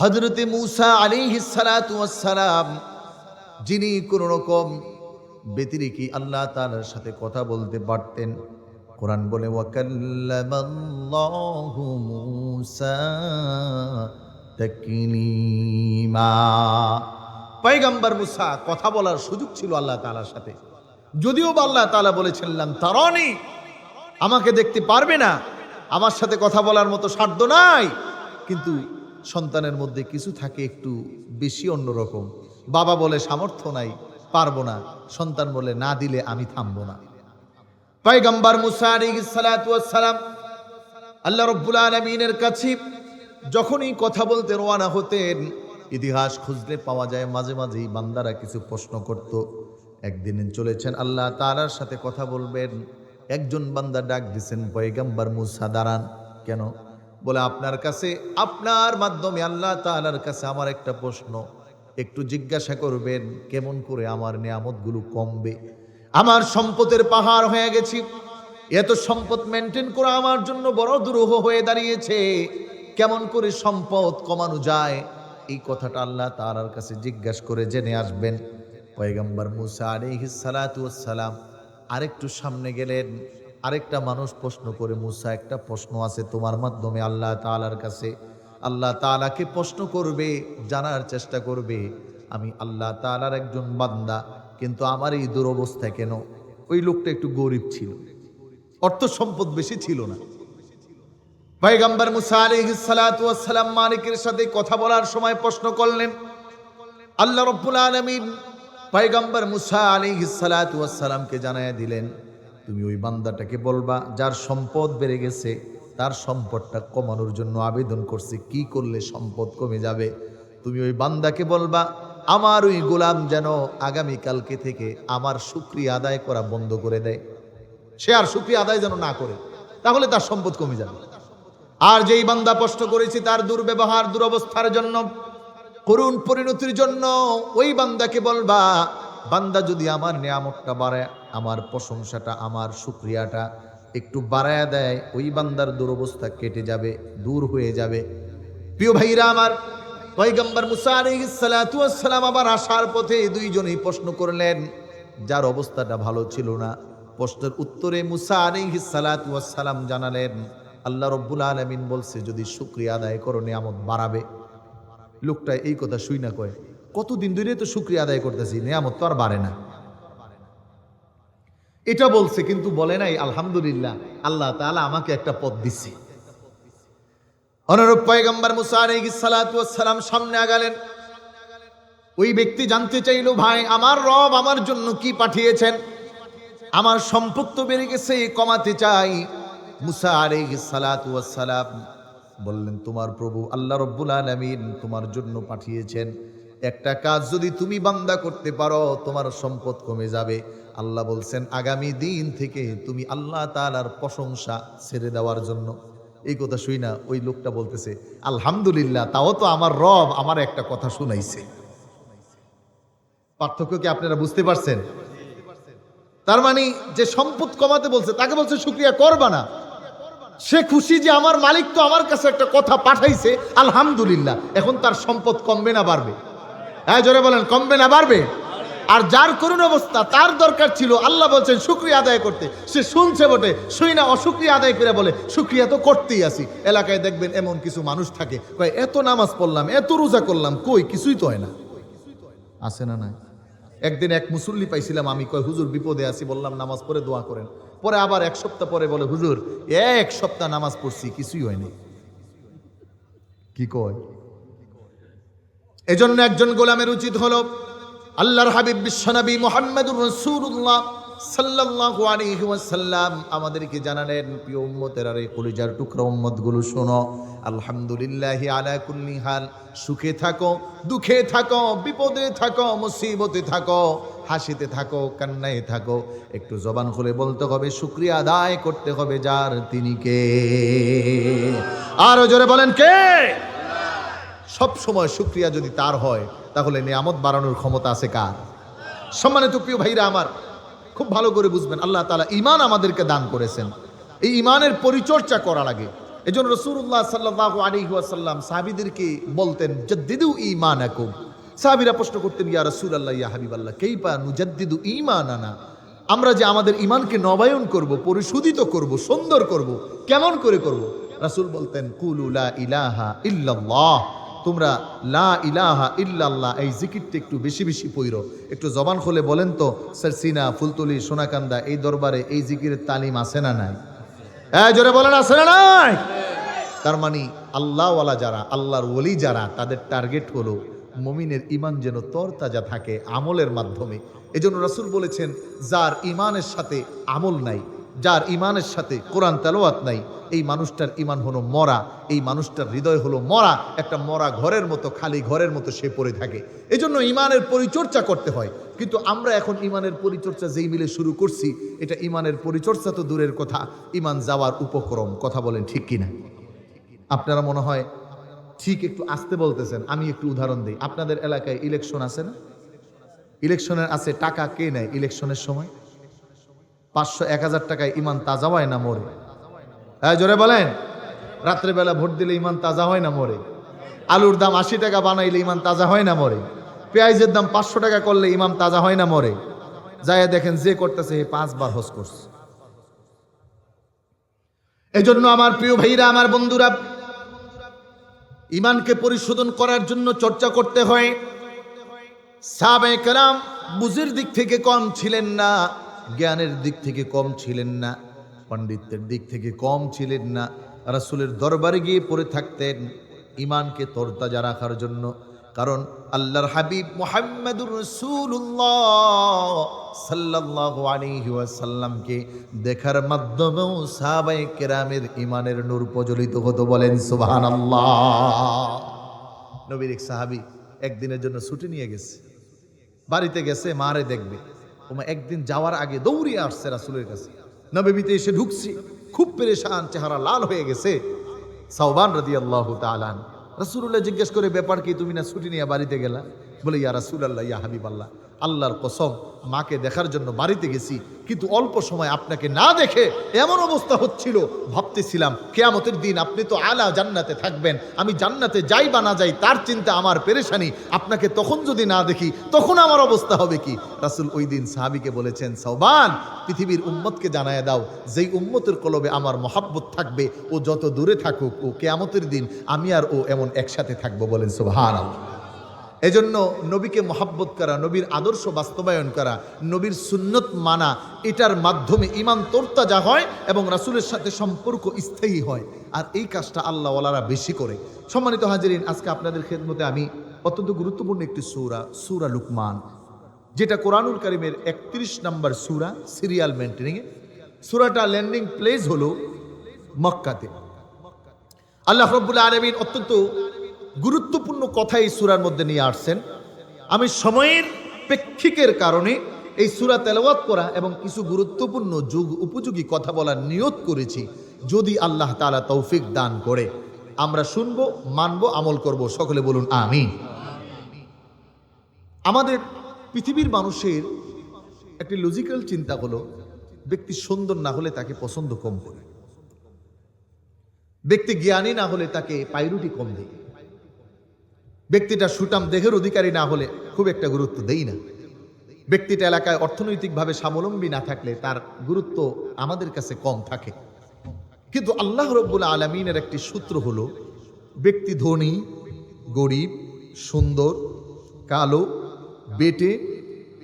হজরতে মুসা আলী সালাম যিনি কোন রকম ব্যতিরিকি আল্লাহ তাআলার সাথে কথা বলতে পারতেন। কোরআন বলে, ওয়াকাল্লামাল্লাহু মুসা কথা বলার সুযোগ ছিল আল্লাহ তালার সাথে। যদিও বা আল্লাহ তাআলা বলেছিলেন তারনি, আমাকে দেখতে পারবে না। আমার সাথে কথা বলার মতো সাধ্য নাই। কিন্তু সন্তানের মধ্যে কিছু থাকে একটু বেশি অন্যরকম। বাবা বলে, সামর্থ্য নাই, পারব না। সন্তান বলে, না দিলে আমি থামবো না। পয়গম্বর মুসা সালাম আল্লাহ রব্বুল আলমিনের কাছে যখনই কথা বলতে রওনা হতেন, ইতিহাস খুঁজলে পাওয়া যায়, মাঝে মাঝেই বান্দারা কিছু প্রশ্ন করত। একদিন চলেছেন আল্লাহ তালার সাথে কথা বলবেন, একজন বান্দা ডাক দিছেন, পয়গম্বর মুসা, দাঁড়ান। কেন? বলে, আপনার কাছে, আপনার মাধ্যমে আল্লাহ তালার কাছে আমার একটা প্রশ্ন। একটু জিজ্ঞাসা করবেন, কেমন করে আমার নিয়ামতগুলো কমবে? আমার সম্পদের পাহাড় হয়ে গেছি। এত সম্পদ মেনটেন করা আমার জন্য বড় দুরূহ হয়ে দাঁড়িয়েছে। কেমন করে সম্পদ কমানো যায়? এই কথাটা আল্লাহ তালার কাছে জিজ্ঞাসা করে জেনে আসবেন। পয়গম্বর মুসা আলিহিস সালাম আরেকটু সামনে গেলেন। আরেকটা মানুষ প্রশ্ন করে, মুসা, একটা প্রশ্ন আছে তোমার মাধ্যমে আল্লাহ তালার কাছে। আল্লাহ তালাকে প্রশ্ন করবে, জানার চেষ্টা করবে। আমি আল্লাহ তালার একজন বান্দা, কিন্তু আমার এই দুরবস্থা কেন? ওই লোকটা একটু গরিব ছিল। অর্থ সম্পদ বেশি ছিল না। পয়গম্বর মুসা আলাইহিস সালাতু ওয়াস সালাম মালিকের সাথে কথা বলার সময় প্রশ্ন করলেন, আল্লাহ রব্বুল আলামিন পয়গম্বর মুসা আলাইহিস সালাতু ওয়াস সালামকে জানায়া দিলেন তুমি ওই বান্দাটাকে বলবা, যার সম্পদ বেড়ে গেছে, তার সম্পদটা কমানোর জন্য আবেদন করছে, কি করলে সম্পদ কমে যাবে? তুমি ওই বান্দাকে বলবা, আমার ওই গোলাম যেন আগামী কালকে থেকে আমার শুক্রিয়া আদায় করা বন্ধ করে দেয়। সে আর শুক্রিয়া আদায় যেন না করে, তাহলে তার সম্পদ কমে যাবে। আর যেই বান্দা প্রশ্ন করেছি, তার দুর্ব্যবহার, দুরবস্থার জন্য, করুণ পরিণতির জন্য, ওই বান্দাকে বলবা, বান্দা যদি আমার নিয়ামতটা বাড়ায় আমার প্রশংসাটা, আমার শুক্রিয়াটা একটু বাড়ায় দেয়, ওই বান্দার দুরবস্থা কেটে যাবে, দূর হয়ে যাবে। প্রিয় ভাইরা আমার, পয়গম্বর মুসা আলাইহিস সালাতু ওয়াস সালাম আবার আসার পথে দুইজনেই প্রশ্ন করলেন, যার অবস্থাটা ভালো ছিল না? প্রশ্নের উত্তরে মুসা আলাইহিস সালাতু ওয়াস সালাম জানালেন, আল্লাহ রব্বুল আলামিন বলছে, যদি শুক্রিয়া আদায় করো, নিয়ামত বাড়াবে। লোকটা এই কথা শুই না কয়, কতদিন ধরে তো শুক্রিয়া আদায় করতেছি, নিয়ামত তো আর বাড়ে না। এটা বলছে, কিন্তু বলে নাই, আলহামদুলিল্লাহ, আল্লাহ তাআলা আমাকে একটা পদ দিচ্ছে অনুরূপ পয়গম্বর সালাম সামনে আগালেন। ওই ব্যক্তি জানতে চাইল, ভাই, আমার রব আমার জন্য কি পাঠিয়েছেন? আমার সম্পদ তো বেড়ে গেছে কমাতে চাই। মুসা সালাম বললেন, তোমার প্রভু আল্লাহ রব্বুল আলামিন তোমার জন্য পাঠিয়েছেন। একটা কাজ যদি তুমি বান্দা করতে পারো, তোমার সম্পদ কমে যাবে। আল্লাহ বলছেন, আগামী দিন থেকে তুমি আল্লাহ তাআলার প্রশংসা ছেড়ে দেওয়ার জন্য। এই কথা শুই না, ওই লোকটা বলতেছে, আলহামদুলিল্লাহ, তাও তো আমার রব আমার একটা কথা শুনাইছে। পার্থক্য কি আপনারা বুঝতে পারছেন? তার মানে যে সম্পদ কমাতে বলছে, তাকে বলছে, শুক্রিয়া করবা না। সে খুশি যে আমার মালিক তো আমার কাছে একটা কথা পাঠাইছে, আলহামদুলিল্লাহ। এখন তার সম্পদ কমবে না বাড়বে? হ্যাঁ জোরে বলেন, কমবে না বাড়বে? আর যার করুণ অবস্থা, তার দরকার ছিল আল্লাহ বলছেন, শুক্রিয়া আদায় করতে। সে শুনছে বটে, শুই না, অশুক্রিয়া আদায় করে বলে, শুক্রিয়া তো করতেই আসি এলাকায় দেখবেন এমন কিছু মানুষ থাকে, কয়, এত নামাজ পড়লাম, এত রোজা করলাম, কই? কিছুই তো হয় না। আসে না নাই? একদিন এক মুসল্লি পাইছিলাম আমি, কয়, হুজুর, বিপদে আছি। বললাম, নামাজ পড়ে দোয়া করেন। পরে আবার এক সপ্তাহ পরে বলে, হুজুর, এক সপ্তাহ নামাজ পড়ছি, কিছুই হয়নি কি কয়? এজন্য একজন গোলামের উচিত হলো আল্লাহর হাবিব বিশ্বনবী মোহাম্মদুর রসুল্লাহ আলাইহি ওয়াসাল্লাম আমাদেরকে জানালেন, প্রিয় উম্মতের আর এই কলিজার টুকরা উম্মতগুলো শোনো। আলহামদুলিল্লাহি আলা সুখে থাকো, দুঃখে থাকো, বিপদে থাকো, মুসিবতে থাকো, হাসিতে থাকো, কান্নায় থাকো। একটু জবান খুলে বলতে হবে, শুক্রিয়া আদায় করতে হবে যার তিনি কে। আরও জোরে বলেন, কে? সব সময় শুক্রিয়া যদি তার হয় তাহলে নিয়ামত বাড়ানোর ক্ষমতা আছে কার? সম্মানিত প্রিয় ভাইরা আমার, খুব ভালো করে বুঝবেন, আল্লাহ তালা ইমান আমাদেরকে দান করেছেন। এই ইমানের পরিচর্যা করা লাগে। এজন্য রসুল্লাহ সাল্লাহ আলী ওয়াসাল্লাম সাহাবিদেরকে বলতেন, জদ্দিদু ইমান আকুম সাহাবিরা প্রশ্ন করতেন, ইয়া রসুল আল্লাহ ইয়া হাবিব আল্লাহ কেইপা নুজাদ্দিদু ইমান আনা আমরা যে আমাদের ইমানকে নবায়ন করব, পরিশোধিত করব, সুন্দর করব, কেমন করে করব? রাসূল বলতেন, কুলু লা ইলাহা ইল্লাল্লাহ। তোমরা লা ইলাহা ইল্লাল্লাহ, এই জিকিরটা একটু বেশি বেশি পইরো একটু জবান খুলে বলেন তো, স্যার সিনা, ফুলতলি, সোনাকান্দা, এই দরবারে এই জিকিরের তালিম আছে না নাই? হ্যাঁ জোরে বলেন, আছে না নাই? তার মানে আল্লাহওয়ালা যারা, আল্লাহর ওলি যারা, তাদের টার্গেট হলো মমিনের ইমান যেন তরতাজা থাকে আমলের মাধ্যমে। এজন্য রাসূল বলেছেন, যার ইমানের সাথে আমল নাই যার ইমানের সাথে কোরআন তেলাওয়াত নাই, এই মানুষটার ইমান হলো মরা, এই মানুষটার হৃদয় হলো মরা, একটা মরা ঘরের মতো, খালি ঘরের মতো সে পড়ে থাকে। এজন্য ইমানের পরিচর্যা করতে হয়। কিন্তু আমরা এখন ইমানের পরিচর্যা যেই মিলে শুরু করছি, এটা ইমানের পরিচর্যা তো দূরের কথা। ইমান যাওয়ার উপক্রম, কথা বলেন ঠিক কিনা? আপনারা মনে হয় ঠিক একটু আসতে বলতেছেন, আমি একটু উদাহরণ দিই। আপনাদের এলাকায় ইলেকশন আছে না? ইলেকশনের আছে, টাকা কে নেয় ইলেকশনের সময়? পাঁচশো, এক হাজার টাকায় ইমান তাজা হয় না মরে? হ্যাঁ জোরে বলেন। রাত্রেবেলা ভোট দিলে ইমান তাজা হয় না মরে? আলুর দাম আশি টাকা বানাইলে ইমান তাজা হয় না মরে? পেঁয়াজের দাম পাঁচশো টাকা করলে ইমাম তাজা হয় না মরে? যায় দেখেন যে করতেছে এই পাঁচবার হস করছে। এজন্য আমার প্রিয় ভাইরা, আমার বন্ধুরা, ইমানকে পরিশোধন করার জন্য চর্চা করতে হয়। সাবে কালাম বুঝের দিক থেকে কম ছিলেন না। জ্ঞানের দিক থেকে কম ছিলেন না, পণ্ডিতের দিক থেকে কম ছিলেন না, রাসূলের দরবারে গিয়ে পড়ে থাকতেন ইমানকে তরতাজা রাখার জন্য। কারণ আল্লাহর হাবিব মোহাম্মদুর রসুল্লাহ সাল্লাল্লাহু আলাইহি ওয়াসাল্লামকে দেখার মাধ্যমেও সাহাবায়ে কেরামের ইমানের নূর প্রজ্বলিত হতো বলেন, সুবহানাল্লাহ। নবীর এক সাহাবী একদিনের জন্য ছুটি নিয়ে গেছে, বাড়িতে গেছে, মারে দেখবে। ওমা একদিন যাওয়ার আগে দৌড়িয়ে আসছে রাসুলের কাছে। নবীতে এসে ঢুকছি, খুব পেরেশান, চেহারা লাল হয়ে গেছে। সাউবান রাজি আল্লাহ তালান রাসুল্লাহ জিজ্ঞেস করে, ব্যাপার কি? তুমি না ছুটি নিয়ে বাড়িতে গেলা? বলে, ইয়া রাসুল আল্লাহ ইয়া হাবিব আল্লাহ আল্লাহর কসম, মাকে দেখার জন্য বাড়িতে গেছি, কিন্তু অল্প সময় আপনাকে না দেখে এমন অবস্থা হচ্ছিল, ভাবতেছিলাম, কেয়ামতের দিন আপনি তো আলা জান্নাতে থাকবেন, আমি জান্নাতে যাই বা না যাই, তার চিন্তা আমার পেরেশানি, আপনাকে তখন যদি না দেখি, তখন আমার অবস্থা হবে কি? রাসুল ওই দিন সাহাবিকে বলেছেন সৌবান পৃথিবীর উম্মতকে জানায় দাও, যেই উম্মতের কলবে আমার মহাব্বত থাকবে, ও যত দূরে থাকুক, ও কেয়ামতের দিন আমি আর ও এমন একসাথে থাকব, বলেন সোভান এজন্য নবীকে মহাব্বত করা, নবীর আদর্শ বাস্তবায়ন করা, নবীর সুন্নত মানা, এটার মাধ্যমে ইমান তোরতাজা হয় এবং রাসূলের সাথে সম্পর্ক স্থায়ী হয়। আর এই কাজটা আল্লাহ ওয়ালারা বেশি করে। সম্মানিত হাজিরিন, আজকে আপনাদের খেদমতে আমি অত্যন্ত গুরুত্বপূর্ণ একটি সুরা সুরা লুকমান, যেটা কোরআনুল কারিমের একত্রিশ নম্বর সুরা, সিরিয়াল মেনটেনিংয়ে সুরাটা ল্যান্ডিং প্লেস হলো মক্কাতে। আল্লাহ রব্বুল আলমিন অত্যন্ত গুরুত্বপূর্ণ কথা এই সুরার মধ্যে নিয়ে আসছেন। আমি সময়ের প্রেক্ষিকের কারণে এই সুরা তেলাওয়াত করা এবং কিছু গুরুত্বপূর্ণ যুগ উপযোগী কথা বলার নিয়ত করেছি, যদি আল্লাহ তালা তৌফিক দান করে। আমরা শুনব, মানবো, আমল করব, সকলে বলুন আমি আমাদের পৃথিবীর মানুষের একটি লজিক্যাল চিন্তা হলো, ব্যক্তি সুন্দর না হলে তাকে পছন্দ কম করে। ব্যক্তি জ্ঞানী না হলে তাকে পাইরুটি কম দেয়। ব্যক্তিটা সুটাম দেহের অধিকারী না হলে খুব একটা গুরুত্ব দেই না। ব্যক্তিটা এলাকায় অর্থনৈতিকভাবে স্বাবলম্বী না থাকলে তার গুরুত্ব আমাদের কাছে কম থাকে। কিন্তু আল্লাহ রব্বুল আলমিনের একটি সূত্র হলো, ব্যক্তি ধনী, গরিব, সুন্দর, কালো, বেটে,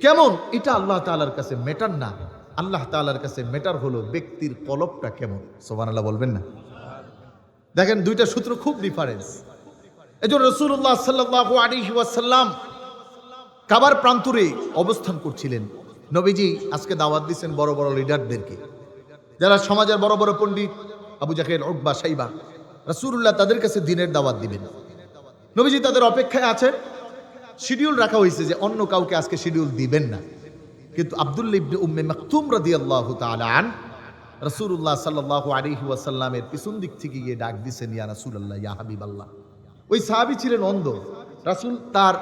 কেমন? এটা আল্লাহ তালার কাছে মেটার না। আল্লাহ তালার কাছে মেটার হলো ব্যক্তির কলপটা কেমন। সোবান আল্লাহ বলবেন না। দেখেন দুইটা সূত্র খুব ডিফারেন্স এজন্য রসুল্লাহ সাল্লাহ আলী ওয়াসাল্লাম কাবার প্রান্তরে অবস্থান করছিলেন। নবীজি আজকে দাওয়াত দিচ্ছেন বড় বড় লিডারদেরকে। যারা সমাজের বড় বড় পণ্ডিত, আবু জাকের ওকবা সাইবা রসুল্লাহ তাদের কাছে দিনের দাওয়াত দিবেন। নবীজি তাদের অপেক্ষায় আছেন। শিডিউল রাখা হয়েছে যে অন্য কাউকে আজকে শিডিউল দিবেন না। কিন্তু আবদুল্লা উম্মে মাকতুম রাদিয়াল্লাহু তাআলা আন, রাসূলুল্লাহ সাল্লাল্লাহু আলাইহি ওয়াসাল্লামের পিছন দিক থেকে গিয়ে ডাক দিছেন, ইয়া রাসূলুল্লাহ, ইয়া হাবিবাল্লাহ। ওই সাহাবী ছিলেন অন্ধ। রাসূল তার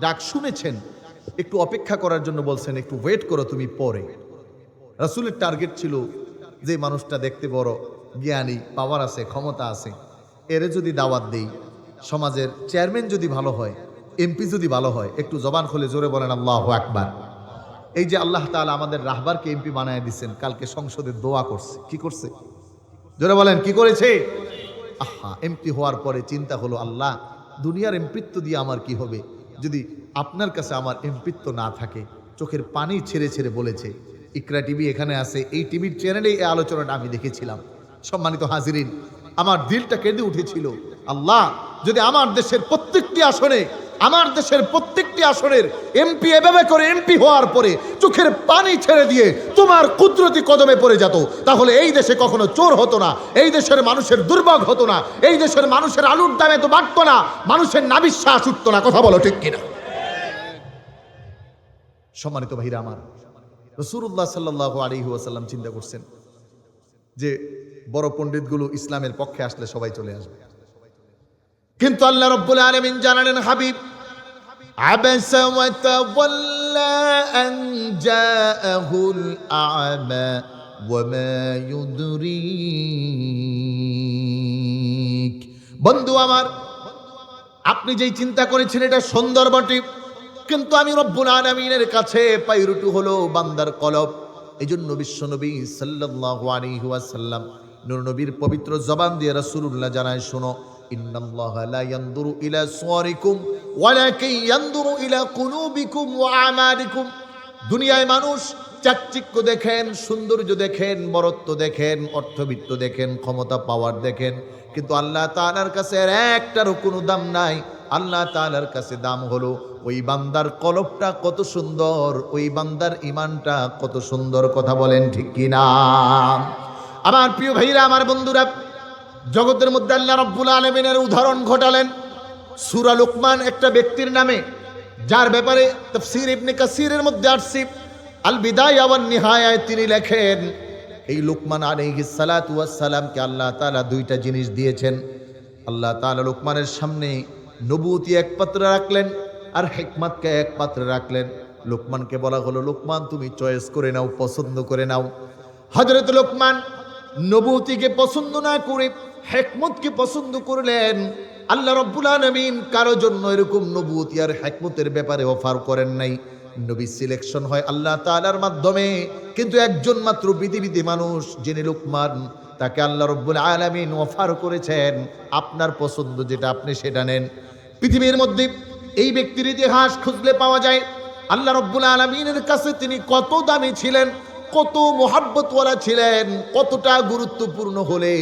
ডাক শুনেছেন। একটু অপেক্ষা করার জন্য বলছেন, একটু ওয়েট করো তুমি পরে। রাসূলের টার্গেট ছিল যে মানুষটা দেখতে বড়, জ্ঞানী পাওয়ার আছে, ক্ষমতা আছে। এরে যদি দাওয়াত দেই, সমাজের চেয়ারম্যান যদি ভালো হয় এমপি যদি ভালো হয়, একটু জবান খুলে জোরে বলেন, আল্লাহ আকবার। এই যে আল্লাহ তাআলা আমাদের রাহবারকে এমপি বানায় দিচ্ছেন কালকে সংসদে দোয়া করছে। কি করছে? জোরে বলেন, কি করেছে? আহা, এমপি হওয়ার পরে চিন্তা হলো, আল্লাহ, দুনিয়ার এমপিত্ব দিয়ে আমার কি হবে? যদি আপনার কাছে আমার এমপিত্ব না থাকে, চোখের পানি ছেড়ে ছেড়ে বলেছে, ইকরা টিভি এখানে আছে, এই টিভির চ্যানেলে এই আলোচনাটা আমি দেখেছিলাম। সম্মানিত হাজিরিন, আমার দিলটা কেঁদে উঠেছিল, আল্লাহ, যদি আমার দেশের প্রত্যেকটি আসনে আমার দেশের প্রত্যেকটি আসনের এমপি এভাবে করে এমপি হওয়ার পরে চোখের পানি ছেড়ে দিয়ে তোমার কুদরতি কদমে পড়ে যেত। তাহলে এই দেশে কখনো চোর হতো না, এই দেশের মানুষের দুর্ভোগ হতো না, এই দেশের মানুষের আলুর দামে তো বাড়তো না, মানুষের নাবিশ্বাস উঠতো না, কথা বলো ঠিক কিনা? সম্মানিত ভাইরা আমার রসুল্লাহ সাল্লাহ আলী ওয়াসাল্লাম চিন্তা করছেন যে বড় পণ্ডিতগুলো ইসলামের পক্ষে আসলে সবাই চলে আসবে। কিন্তু আল্লাহ রব্বুল আলমিন জানালেন হাবিব عبس وتولى أن جاءه الأعمى وما يدريك বন্ধু আমার আপনি যেই চিন্তা করেছেন এটা সুন্দর বটে কিন্তু আমি রব্বুল আলমিনের কাছে পাইরুটু হলো বান্দার কলব এই জন্য বিশ্বনবী সাল্লাল্লাহু আলাইহি ওয়াসাল্লাম নূর নবীর পবিত্র জবান দিয়ে রাসূলুল্লাহ জানায় শোনো ইন্নাল্লাহা লা ইয়ানদুরু ইলা সুওয়ারিকুম ওয়ালাকিন ইয়ানদুরু ইলা কুলুবিকুম ওয়া আমালিকুম দুনিয়ায় মানুষ চাকচিক্য দেখেন, সৌন্দর্য দেখেন, বরত্ব দেখেন, অর্থবিত্ত দেখেন, ক্ষমতা পাওয়ার দেখেন। কিন্তু আল্লাহ তাআলার কাছে একটারও কোনো দাম নাই। আল্লাহ তাআলার কাছে দাম হলো, ওই বান্দার কলবটা কত সুন্দর, ওই বান্দার ইমানটা কত সুন্দর। কথা বলেন ঠিক কিনা? আমার প্রিয় ভাইরা, আমার বন্ধুরা জগতের মধ্যে আল্লাহ রব্বুল আলমিনের উদাহরণ ঘটালেন। সুরা লুকমান একটা ব্যক্তির নামে, যার ব্যাপারে তফসির ইবনে কাসিরের মধ্যে আসছি। আল বিদায় আবার নিহায়ায় তিনি লেখেন, এই লুকমান সালামকে আল্লাহ তাআলা দুইটা জিনিস দিয়েছেন। আল্লাহ তাআলা লুকমানের সামনে নবুতি এক পাত্রে রাখলেন আর হেকমাতকে এক পাত্রে রাখলেন। লোকমানকে বলা হলো, লোকমান, তুমি চয়েস করে নাও, পছন্দ করে নাও। হজরত লোকমান নবুতিকে পছন্দ না করে হেকমতকে পছন্দ করলেন? আল্লাহ রব্বুল আলমিন কারও জন্য এরকম নবুতি আর হেকমতের ব্যাপারে অফার করেন নাই। নবী সিলেকশন হয় আল্লাহ তাআলার মাধ্যমে। কিন্তু একজন মাত্র পৃথিবীতে মানুষ, যিনি লোকমান, তাকে আল্লাহ রব্বুল আলমিন অফার করেছেন। আপনার পছন্দ যেটা, আপনি সেটা নেন। পৃথিবীর মধ্যে এই ব্যক্তির ইতিহাস খুঁজলে পাওয়া যায়, আল্লাহ রব্বুল আলমিনের কাছে তিনি কত দামি ছিলেন, কত মোহাব্বতওয়ালা ছিলেন, কতটা গুরুত্বপূর্ণ হলে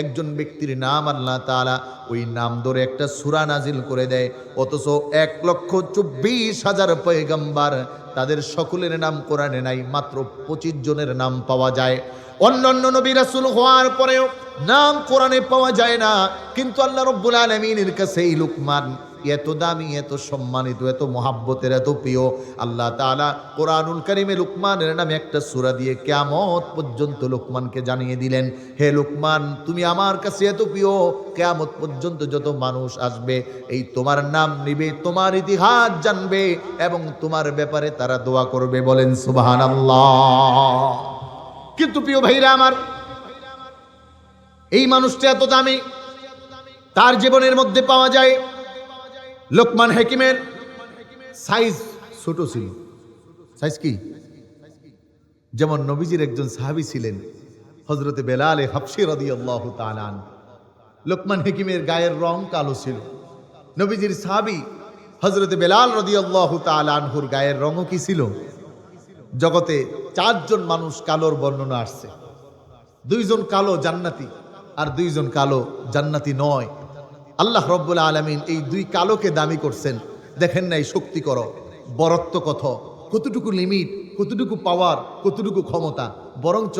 একজন ব্যক্তির নাম আল্লাহ তালা ওই নাম ধরে একটা সুরা নাজিল করে দেয়। অথচ এক লক্ষ চব্বিশ হাজার পয়গাম্বার তাদের সকলের নাম কোরআনে নাই, মাত্র পঁচিশ জনের নাম পাওয়া যায়। অন্যান্য নবী রাসুল হওয়ার পরেও নাম কোরআনে পাওয়া যায় না, কিন্তু আল্লাহ রব্বুল আলমিনের কাছে এই লুকমান এত দামি, এত সম্মানিত, এত মহাব্বতের, এত প্রিয়। আল্লাহ তাআলা কোরআনুল কারিমে লুকমানের নামে একটা সুরা দিয়ে কিয়ামত পর্যন্ত লুকমানকে জানিয়ে দিলেন, হে লুকমান, তুমি আমার কাছে এত প্রিয়। কিয়ামত পর্যন্ত যত মানুষ আসবে, এই তোমার নাম নিবে, তোমার ইতিহাস জানবে এবং তোমার ব্যাপারে তারা দোয়া করবে। বলেন, সুবহানাল্লাহ। কিন্তু প্রিয় ভাইরা আমার, এই মানুষটা এত দামি, তার জীবনের মধ্যে পাওয়া যায় লোকমান হাকিমের সাইজ ছোট ছিল। সাইজ কি? যেমন নবীজির একজন সাহাবি ছিলেন হজরতে বেলালে হাফসি রদি আল্লাহ তালান লোকমান হাকিমের গায়ের রং কালো ছিল। নবীজির সাহাবি হজরতে বেলাল রদি আল্লাহ তালানহুর গায়ের রঙও কি ছিল? জগতে চারজন মানুষ কালোর বর্ণনা আসছে। দুইজন কালো জান্নাতি আর দুইজন কালো জান্নাতি নয়। আল্লাহ রব্বুল আলমিন এই দুই কালোকে দামি করছেন। দেখেন নাই শক্তি করো বরত্ব কথ কতটুকু লিমিট কতটুকু পাওয়ার কতটুকু ক্ষমতা। বরঞ্চ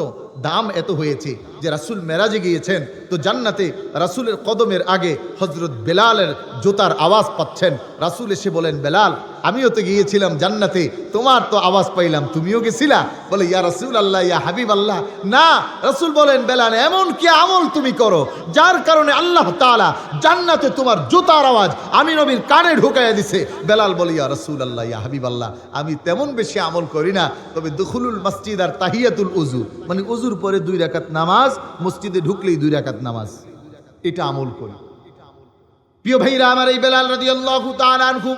দাম এত হয়েছে যে রাসুল মেরাজে গিয়েছেন, তো জান্নাতে রাসুলের কদমের আগে হজরত বেলালের জোতার আওয়াজ পাচ্ছেন। রাসুল এসে বলেন, বেলাল, আমিও তো গিয়েছিলাম জান্নাতে, তোমার তো আওয়াজ পাইলাম, তুমিও গেছিলা? বলে, ইয়া রাসুল আল্লাহ ইয়া হাবিব আল্লাহ না, রাসুল বলেন, বেলাল, এমন কি আমল তুমি করো যার কারণে আল্লাহ তাআলা জান্নাতে তোমার জোতার আওয়াজ আমি নবীর কানে ঢুকাইয়া দিছে? বেলাল বলে, ইয়া রাসুল আল্লাহ ইয়া হাবিব আল্লাহ আমি তেমন বেশি আমল করি না, তবে দুখুলুল মসজিদ আর তাহিয়াতুল উজু মানে উজু অজুর পরে দুই রাকাত নামাজ, মসজিদে ঢুকলেই দুই রাকাত নামাজ। এটা আমল করি। প্রিয় ভাইরা, আমার এই বেলাল রাদিয়াল্লাহু তাআলা আনহু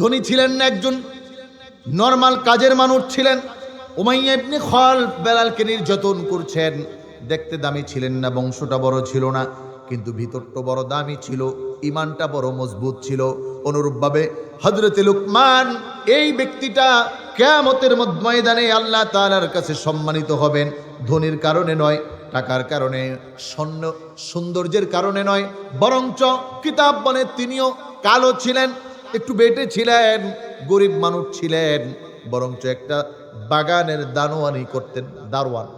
ধনী ছিলেন না একজন, নর্মাল কাজের মানুষ ছিলেন। উমাইয়া ইবনে খল বেলালকে নির্যাতন করছেন। দেখতে দামি ছিলেন না, বংশটা বড় ছিল না, কিন্তু ভিতরটা বড় দামি ছিল, ইমানটা বড় মজবুত ছিল। অনুরূপভাবে হজরতে লুকমান এই ব্যক্তিটা কেয়ামতের ময়দানে আল্লাহ তাআলার কাছে সম্মানিত হবেন। ধনির কারণে নয়, টাকার কারণে, স্বর্ণ, সৌন্দর্যের কারণে নয়, বরঞ্চ কিতাব বলে তিনিও কালো ছিলেন, একটু বেটে ছিলেন, গরিব মানুষ ছিলেন, বরঞ্চ একটা বাগানের দানোয়ানি করতেন, দারোয়ান।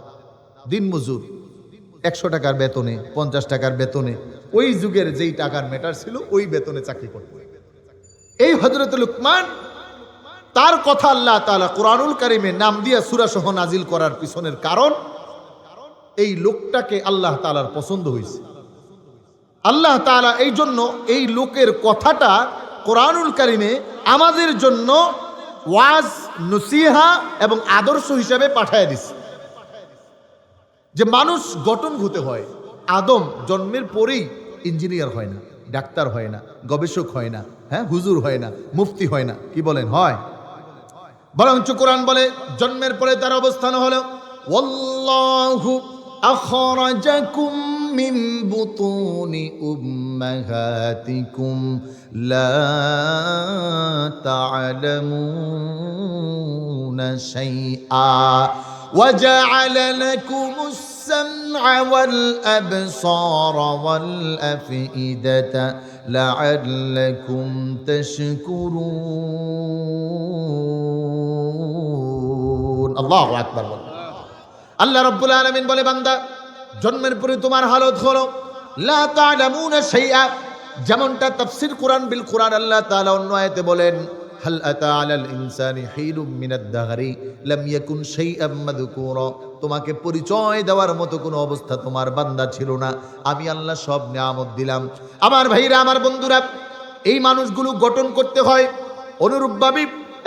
দিনমজুর একশো টাকার বেতনে, পঞ্চাশ টাকার বেতনে, ওই যুগের যেই টাকার মেটার ছিল, ওই বেতনে চাকরি করতেন। এই হজরত লুকমান, তার কথা আল্লাহ তাআলা কোরআনুল কারিমে নাম দিয়া সুরাসহ নাজিল করার পিছনের কারণ এই লোকটাকে আল্লাহ তালার পছন্দ হয়েছে আল্লাহ তাআলা এই জন্য এই লোকের কথাটা কোরআনুল কারিমে আমাদের জন্য ওয়াজ, নসিহা এবং আদর্শ হিসাবে পাঠায় দিছে। যে মানুষ গঠন হতে হয়, আদম জন্মের পরেই ইঞ্জিনিয়ার হয় না, ডাক্তার হয় না, গবেষক হয় না হ্যাঁ হুজুর হয় না, মুফতি হয় না, কি বলেন, হয়। বরঞ্চ কোরআন বলে, জন্মের পরে তার অবস্থান হলো أخرجكم من بطون أمهاتكم. لا تعلمون شيئا. وجعل لكم السمع والأبصار والأفئدة لعلكم تشكرون. الله أكبر. والله আল্লাহ রব্বুল আলমিন বলে, বান্দা, জন্মের পরে তোমার হালত হলো যেমনটা তফসির কোরআন বিল কোরআন আল্লাহ তাআলা অন্য আয়াতে বলেন আতা আলাল ইনসানি হিলুম মিনাদ দাহরি, লাম ইয়াকুন শাইআম মাযকুরা। তোমাকে পরিচয় দেওয়ার মতো কোনো অবস্থা তোমার বান্দা ছিল না। আমি আল্লাহ সব নিয়ামত দিলাম। আমার ভাইরা, আমার বন্ধুরা, এই মানুষগুলো গঠন করতে হয়, অনুরূপভাবে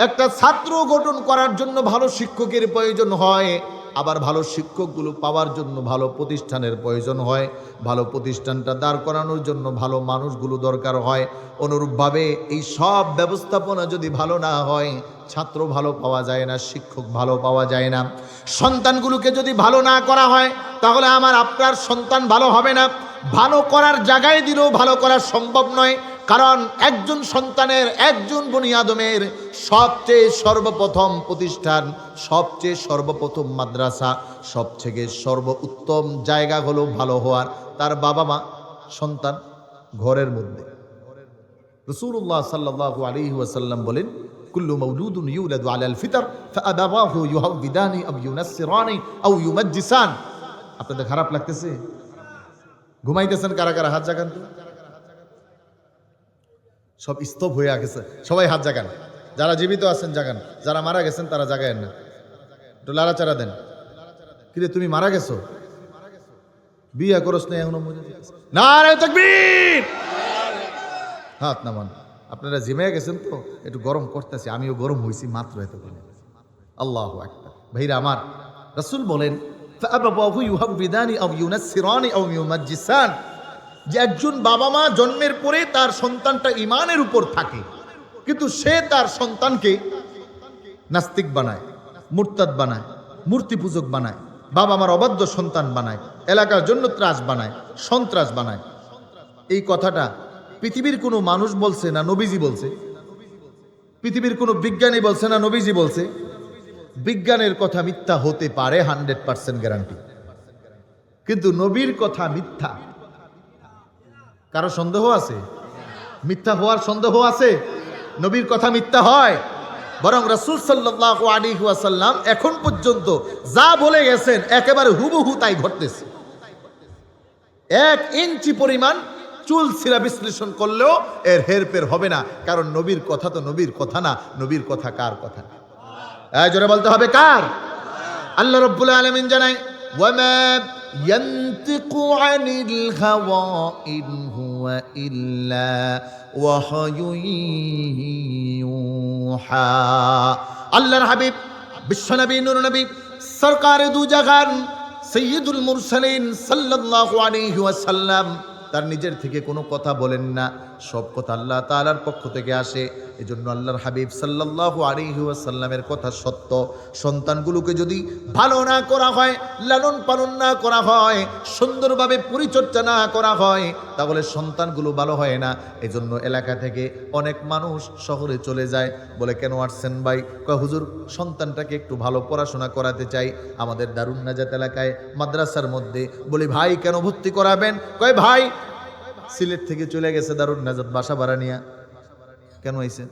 একটা ছাত্র গঠন করার জন্য ভালো শিক্ষকের প্রয়োজন হয়। আবার ভালো শিক্ষকগুলো পাওয়ার জন্য ভালো প্রতিষ্ঠানের প্রয়োজন হয়, ভালো প্রতিষ্ঠানটা দাঁড় করানোর জন্য ভালো মানুষগুলো দরকার হয়। অনুরূপভাবে এই সব ব্যবস্থাপনা যদি ভালো না হয়, ছাত্র ভালো পাওয়া যায় না, শিক্ষক ভালো পাওয়া যায় না। সন্তানগুলোকে যদি ভালো না করা হয়, তাহলে আমার আপনার সন্তান ভালো হবে না। ভালো করার জায়গায় দিলেও ভালো করা সম্ভব নয়। কারণ একজন সন্তানের একজন বনি আদমের সবচেয়ে সর্বপ্রথম প্রতিষ্ঠান, সবচেয়ে সর্বপ্রথম মাদ্রাসা সবচেয়ে সর্ব উত্তম জায়গা হলো ভালো হওয়ার তার বাবা মা সন্তান ঘরের মধ্যে। রসুল্লাহ সাল্লাহ আলী ওয়াসাল্লাম বলেন, কুল্লু মৌলুদুন ফিতর ফাআবাহু ইউহাউবিদানি আও ইউনাসসিরানি আও আপনাদের খারাপ লাগতেছে? ঘুমাইতেছেন কারা কারা? হাত জাগান সব স্তব হয়ে গেছে সবাই হাত জাগান যারা জীবিত আছেন জাগান যারা মারা গেছেন তারা জাগায়েন না একটু লাড়াচাড়া দেন কিরে তুমি মারা গেছো বিয়া করস না এখনো মরে না রে তাকবীর হাত নামান আপনারা জিমে গেছেন তো একটু গরম করতেছি আমিও গরম হয়েছি মাত্র এত আল্লাহ আকবার ভাইরা আমার রাসূল বলেন فأبواه يهودان أو ينصران أو يمجسان যে একজন বাবা মা জন্মের পরে তার সন্তানটা ইমানের উপর থাকে, কিন্তু সে তার সন্তানকে নাস্তিক বানায়, মুরতাদ বানায় মূর্তি পূজক বানায়, বাবা মার অবাধ্য সন্তান বানায়, এলাকার জন্য ত্রাস বানায়, সন্ত্রাস বানায়। এই কথাটা পৃথিবীর কোনো মানুষ বলছে না নবীজি বলছে? পৃথিবীর কোনো বিজ্ঞানী বলছে না নবীজি বলছে? বিজ্ঞানের কথা মিথ্যা হতে পারে হান্ড্রেড পার্সেন্ট গ্যারান্টি কিন্তু নবীর কথা মিথ্যা। কারও সন্দেহ আছে? মিথ্যা হওয়ার সন্দেহ আছে? নবীর কথা মিথ্যা হয়? বরং রসুল সাল্লাহ আলী এখন পর্যন্ত যা বলে গেছেন, একেবারে হুবহু তাই ঘটতেছে। এক ইঞ্চি পরিমাণ চুল ছিঁড়া বিশ্লেষণ করলেও এর হেরফের হবে না, কারণ নবীর কথা তো নবীর কথা না। নবীর কথা কার কথা জোরে বলতে হবে কার? আল্লাহ রব্বুল আলমিন জানাই ينطق عن الهوى إن هو إلا وحي يوحى আল্লাহর হাবিব বিশ্বনবী নূর নবী সরকার দু জাগান সৈয়দুল মুরসালিন সাল্লাল্লাহু আলাইহি ওয়াসাল্লাম তার নিজের থেকে কোনো কথা বলেন না। সব কথা আল্লাহ তাআলার পক্ষ থেকে আসে। এজন্য আল্লাহর হাবিব সাল্লাল্লাহু আলাইহি ওয়াসাল্লামের কথা সত্য। সন্তানগুলোকে যদি ভালো না করা হয়, লালন পালন না করা হয়, সুন্দরভাবে পরিচর্যা না করা হয়, তাহলে সন্তানগুলো ভালো হয় না। এজন্য এলাকা থেকে অনেক মানুষ শহরে চলে যায়। বলে, কেন আসছেন ভাই? কয়, হুজুর, সন্তানটাকে একটু ভালো পড়াশোনা করাতে চাই। আমাদের দারুণ নাজাত এলাকায় মাদ্রাসার মধ্যে। বলি, ভাই, কেন ভর্তি করাবেন? কয়, ভাই সিলেট থেকে চলে গেছে দারুণ নাজাত, বাসা ভাড়া নিয়া। কেন আইছে?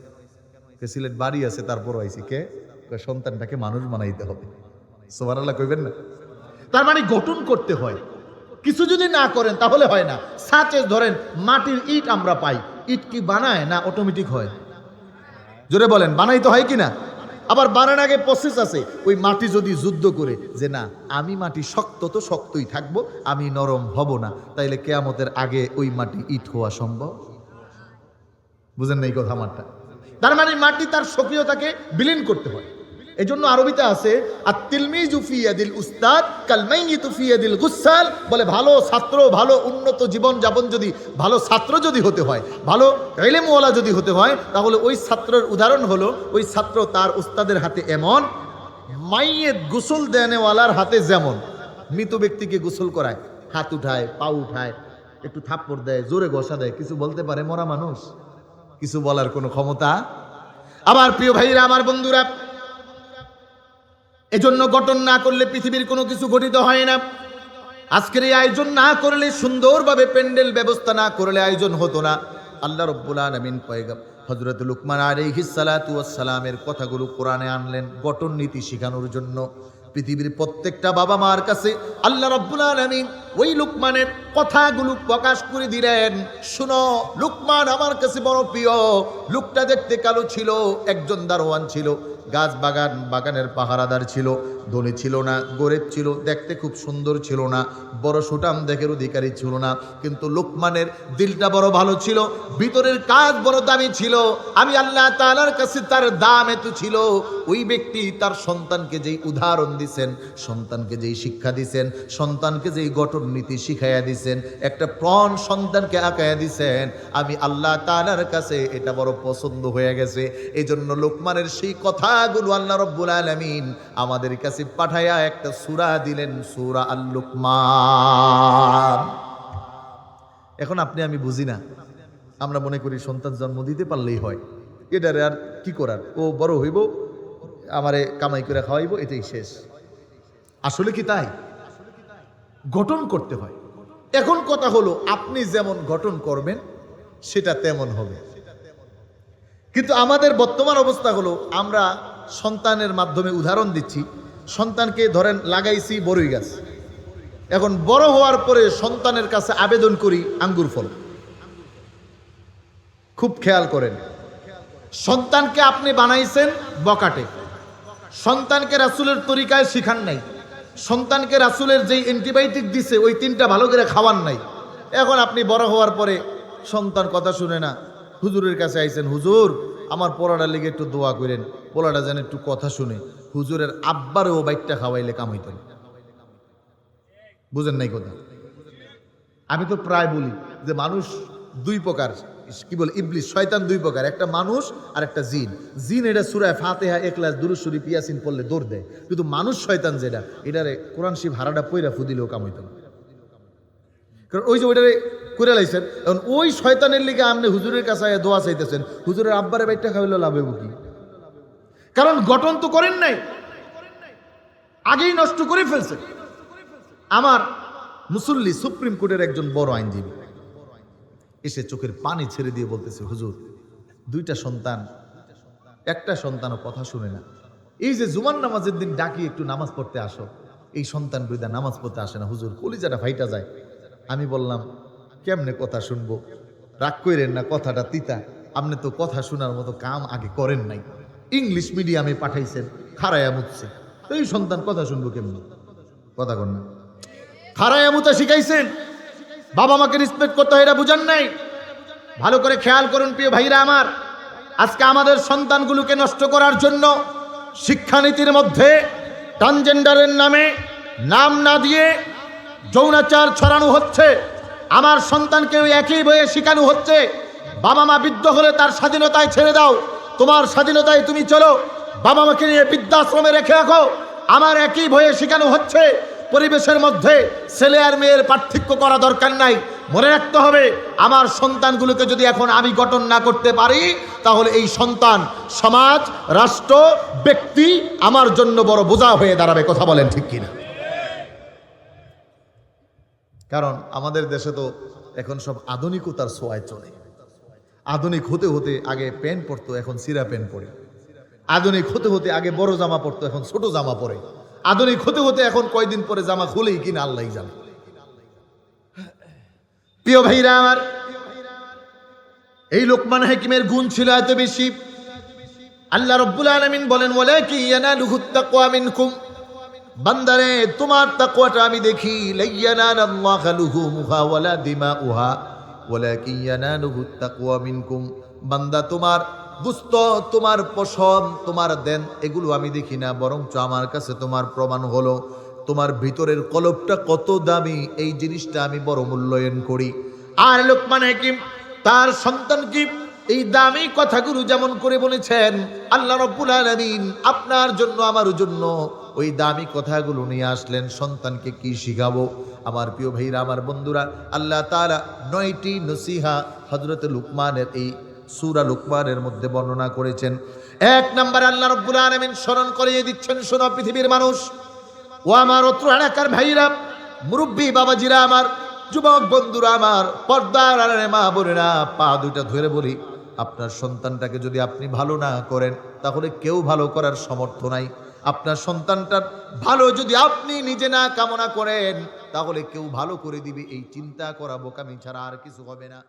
কে সিলেট বাড়ি আছে তারপর আইছি। কে? সন্তানটাকে মানুষ বানাইতে হবে। সোমারাল্লাহ কইবেন না? তার মানে গঠন করতে হয়। কিছু যদি না করেন, তাহলে হয় না। সাচে ধরেন, মাটির ইট আমরা পাই। ইট কি বানায় না অটোমেটিক হয়? জোরে বলেন, বানাইতে হয় কি না? আবার বানান আগে প্রসেস আছে। ওই মাটি যদি যুদ্ধ করে, যে না, আমি মাটি শক্ত তো শক্তই থাকব, আমি নরম হব না, তাইলে কেয়ামতের আগে ওই মাটি ইট হওয়া সম্ভব? বুঝেন না এই কথা আমারটা? তার মানে মাটি তার সক্রিয়তাকে বিলীন করতে হয়। এই জন্য আরবিতে আছে আর তিলমিজ ফিয়াদিল উস্তাদ কালমাইয়িতু ফিয়াদিল গুসাল বলে ভালো ছাত্র, ভালো উন্নত জীবন যাপন যদি, ভালো ছাত্র যদি হতে হয়, ভালো এলেমওয়ালা যদি হতে হয়, তাহলে ওই ছাত্রের উদাহরণ হলো, ওই ছাত্র তার উস্তাদের হাতে এমন মাইয়ের গোসল দেনেওয়ালার হাতে যেমন মৃত ব্যক্তিকে গোসল করায়, হাত উঠায় পা উঠায়, একটু থাপ্পড় দেয়, জোরে ঘষা দেয়, কিছু বলতে পারে মরা মানুষ? কিছু বলার কোনো ক্ষমতা? আবার প্রিয় ভাইরা, আমার বন্ধুরা এজন্য গঠন না করলে পৃথিবীর কোনো কিছু গঠিত হয় না। আজকের এই আয়োজন না করলে, সুন্দরভাবে প্যান্ডেল ব্যবস্থা না করলে আয়োজন হতো না। আল্লাহ রব্বুল আলমিন পয়গাম হজরত লুকমান সালামের কথাগুলো কোরআনে আনলেন গঠন নীতি শেখানোর জন্য। পৃথিবীর প্রত্যেকটা বাবা মার কাছে আল্লাহ রব্বুল আলমিন ওই লুকমানের কথাগুলো প্রকাশ করে দিলেন। শুনো, লুকমান আমার কাছে বড় প্রিয়। লুকটা দেখতে কালো ছিল, একজন দারোয়ান ছিল। গাছ বাগান বাগানের পাহারাদার ছিল, ধনী ছিল না, গরিব ছিল, দেখতে খুব সুন্দর ছিল না, বড় সুটাম দেখের অধিকারী ছিল না, কিন্তু লোকমানের দিলটা বড় ভালো ছিল, ভিতরের কাজ বড় দামি ছিল, আমি আল্লাহ তাআলার কাছে তার দাম এত ছিল, ওই ব্যক্তি তার সন্তানকে যেই উদাহরণ দিছেন, সন্তানকে যেই শিক্ষা দিছেন, সন্তানকে যেই গঠন নীতি শিখাইয়া দিছেন, একটা প্রাণ সন্তানকে আঁকাইয়া দিছেন, আমি আল্লাহ তাআলার কাছে এটা বড় পছন্দ হয়ে গেছে এই জন্য লোকমানের সেই কথাগুলো আল্লাহ রব্বুল আলামিন আমাদের কাছে পাঠাইয়া একটা সূরা দিলেন, সূরা আল লুকমান এখন আপনি, আমি বুঝি না। আমরা মনে করি সন্তান জন্ম দিতে পারলেই হয়। এটারে আর কি করার? ও বড় হইব, আমারে কামাই করে খাওয়াইব, এটাই শেষ। আসলে কি তাই? গঠন করতে হয়। এখন কথা হলো, আপনি যেমন গঠন করবেন, সেটা তেমন হবে। কিন্তু আমাদের বর্তমান অবস্থা হলো, আমরা সন্তানের মাধ্যমে উদাহরণ দিচ্ছি। সন্তানকে ধরেন লাগাইছি বড়ই গাছ। এখন বড় হওয়ার পরে সন্তানের কাছে আবেদন করি আঙ্গুর ফল। খুব খেয়াল করেন। সন্তানকে আপনি বানাইছেন বকাটে। সন্তানকে রাসুলের তরিকায় শিখান নাই। সন্তানকে রাসুলের যেই অ্যান্টিবায়োটিক দিছে, ওই তিনটা ভালো করে খাওয়ান নাই। এখন আপনি বড় হওয়ার পরে সন্তান কথা শুনে না। হুজুরের কাছে আইছেন, হুজুর আমার পোলাটার লেগে একটু দোয়া করেন, পোলাটা যেন একটু কথা শুনে। হুজুরের আব্বারেও বাইকটা খাওয়াইলে কাম হইতেন বুঝেন নাই কথা? আমি তো প্রায় বলি যে মানুষ দুই প্রকার, কি বলে, ইবলিস, শয়তান দুই প্রকার, একটা মানুষ আর একটা জিন। জিন এটা সুরায় ফাতেহা একলাস দুরুসুরি পিয়াসিন পড়লে দৌড় দেয়। কিন্তু মানুষ শয়তান যেটা, এটারে কোরআন শিব হারাটা পইরা ফুদিলেও কাম হইতো কারণ ওই যে ওইটারে করে লাইছেন, এখন ওই শয়তানের লিগে আপনি হুজুরের কাছে দোয়া চাইতেছেন, হুজুরের আব্বারে বাইকটা খাইলে লাভ হইব কি? কারণ গঠন তো করেন নাই, আগেই নষ্ট করে ফেলছে আমার মুসল্লি সুপ্রিম কোর্টের একজন বড় আইনজীবী, এসে চোখের পানি ছেড়ে দিয়ে বলতেছে, হুজুর, দুইটা সন্তান, একটা সন্তানও কথা শুনে না। এই যে জুমান নামাজের দিন ডাকি একটু নামাজ পড়তে আসো, এই সন্তান দুইটা নামাজ পড়তে আসে না, হুজুর, কলিজাটা ফাইটা যায়। আমি বললাম কেমনে কথা শুনব? রাগ কইরেন না কথাটা তিতা। আপনি তো কথা শোনার মতো কাম আগে করেন নাই। ইংলিশ মিডিয়ামে পাঠাইছেন খারায়া মুচ্ছে এই সন্তান কথা শুনব কেমনি? কথা কর না। খারায়া মুতা শিখাইছেন? বাবা মাকে রেসপেক্ট করতে হয় এটা বুঝান নাই? ভালো করে খেয়াল করুন প্রিয় ভাইরা আমার। আজকে আমাদের সন্তানগুলোকে নষ্ট করার জন্য শিক্ষানীতির মধ্যে ট্রান্সজেন্ডারের নামে নাম না দিয়ে যৌনাচার ছড়ানো হচ্ছে। আমার সন্তানকে ওই একই বইয়ে শেখানো হচ্ছে। বাবা মা বৃদ্ধ হলে তার স্বাধীনতায় ছেড়ে দাও। তোমার স্বাধীনতায় তুমি চলো। বাবা মাকে নিয়ে বৃদ্ধাশ্রমে রেখে রাখো। আমার একই বইয়ে শেখানো হচ্ছে। পরিবেশের মধ্যে ছেলে আর মেয়ের পার্থক্য করা দরকার নাই। মনে রাখতে হবে, আমার সন্তানগুলোকে যদি এখন আমি গঠন না করতে পারি, তাহলে এই সন্তান সমাজ, রাষ্ট্র, ব্যক্তি আমার জন্য বড় বোঝা হয়ে দাঁড়াবে। কথা বলেন ঠিক কিনা? কারণ আমাদের দেশে তো এখন সব আধুনিকতার সোয়ায় চলে। আধুনিক হতে হতে আগে প্যান্ট পরতো, এখন সিরা প্যান্ট পরে। আধুনিক হতে হতে আগে বড় জামা পরতো, এখন ছোট জামা পরে। আধুনিক হতে হতে এখন কয়দিন পরে জামা খুলেই কিনা আল্লাহ জানে। প্রিয় ভাইরা আমার, এই লোকমান হাকিমের গুণ ছিল এত বেশি। আল্লাহ রব্বুল আলামিন বলেন বলে কি ইয়ানালুহু তাকওয়া মিনকুম। বান্দারে, তোমার তাকওয়াটা আমি দেখি। লাইয়ানাল আল্লাহ লুহুমুহা ওয়ালা দিমাউহা, ওয়ালাকিন তাকওয়া মিনকুম। বান্দা তোমার গুস্ত তোমার পশম, তোমার দেন, এগুলো আমি দেখি না, বরঞ্চ আমার কাছে তোমার প্রমাণ হলো, তোমার ভিতরের কলবটা কত দামি, এই জিনিসটা আমি বড় মূল্যায়ন করি। আর লোকমান হাকিম, তার সন্তানকে এই দামি কথাগুলো যেমন করে বলেছেন, আল্লাহ রব্বুল আলামিন আপনার জন্য, আমার জন্য ওই দামি কথাগুলো নিয়ে আসলেন, সন্তানকে কি শিখাবো? আমার প্রিয় ভাইরা, আমার বন্ধুরা, আল্লাহ তারা নয়টি নসিহা হজরত লুকমানের, এই সুরা লুকমানের মধ্যে বর্ণনা করেছেন। এক নম্বর, আল্লাহ রব্বুল আলামিন স্মরণ করিয়ে দিচ্ছেন, শোনো পৃথিবীর মানুষ। ও আমার অত্র এলাকার ভাইরা, মুরব্বী বাবাজিরা আমার, যুবক বন্ধুরা আমার, পর্দার আড়ালে মা বোনেরা, পা দুইটা ধরে বলি, আপনার সন্তানটাকে যদি আপনি ভালো না করেন, তাহলে কেউ ভালো করার সমর্থ নাই। আপনার সন্তানটার ভালো যদি আপনি নিজে না কামনা করেন, তাহলে কেউ ভালো করে দিবে। এই চিন্তা করা বোকামি ছাড়া আর কিছু হবে না।